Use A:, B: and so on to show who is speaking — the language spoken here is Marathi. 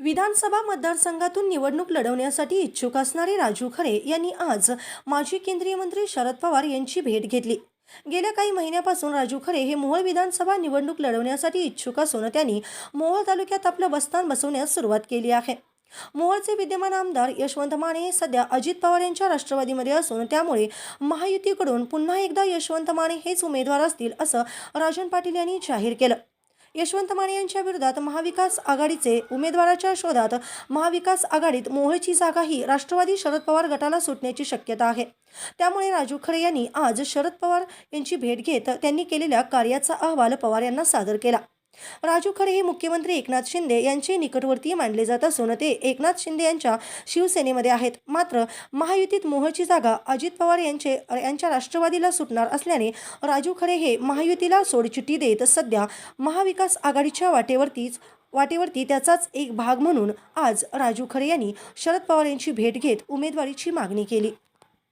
A: विधानसभा मतदारसंघातून निवडणूक लढवण्यासाठी इच्छुक असणारे राजू खरे यांनी आज माजी केंद्रीय मंत्री शरद पवार यांची भेट घेतली. गेल्या काही महिन्यापासून राजू खरे हे मोहोळ विधानसभा निवडणूक लढवण्यासाठी इच्छुक असून त्यांनी मोहोळ तालुक्यात आपलं बस्तान बसवण्यास सुरुवात केली आहे. मोहोळचे विद्यमान आमदार यशवंत माने हे सध्या अजित पवार यांच्या राष्ट्रवादीमध्ये असून त्यामुळे महायुतीकडून पुन्हा एकदा यशवंत माने हेच उमेदवार असतील असं राजन पाटील यांनी जाहीर केलं. यशवंत माने यांच्या विरोधात महाविकास आघाडीचे उमेदवाराच्या शोधात महाविकास आघाडीत मोहळची जागा ही राष्ट्रवादी शरद पवार गटाला सुटण्याची शक्यता आहे. त्यामुळे राजू खरे यांनी आज शरद पवार यांची भेट घेत त्यांनी केलेल्या कार्याचा अहवाल पवार यांना सादर केला. राजू खरे हे मुख्यमंत्री एकनाथ शिंदे यांचे निकटवर्तीय मानले जात असून ते एकनाथ शिंदे यांच्या शिवसेनेमध्ये आहेत. मात्र महायुतीत मोहची जागा अजित पवार यांचे यांच्या राष्ट्रवादीला सुटणार असल्याने राजू खरे हे महायुतीला सोडचिठ्ठी देत सध्या महाविकास आघाडीच्या वाटेवरतीच वाटेवरती त्याचाच एक भाग म्हणून आज राजू खरे यांनी शरद पवार यांची भेट घेत उमेदवारीची मागणी केली.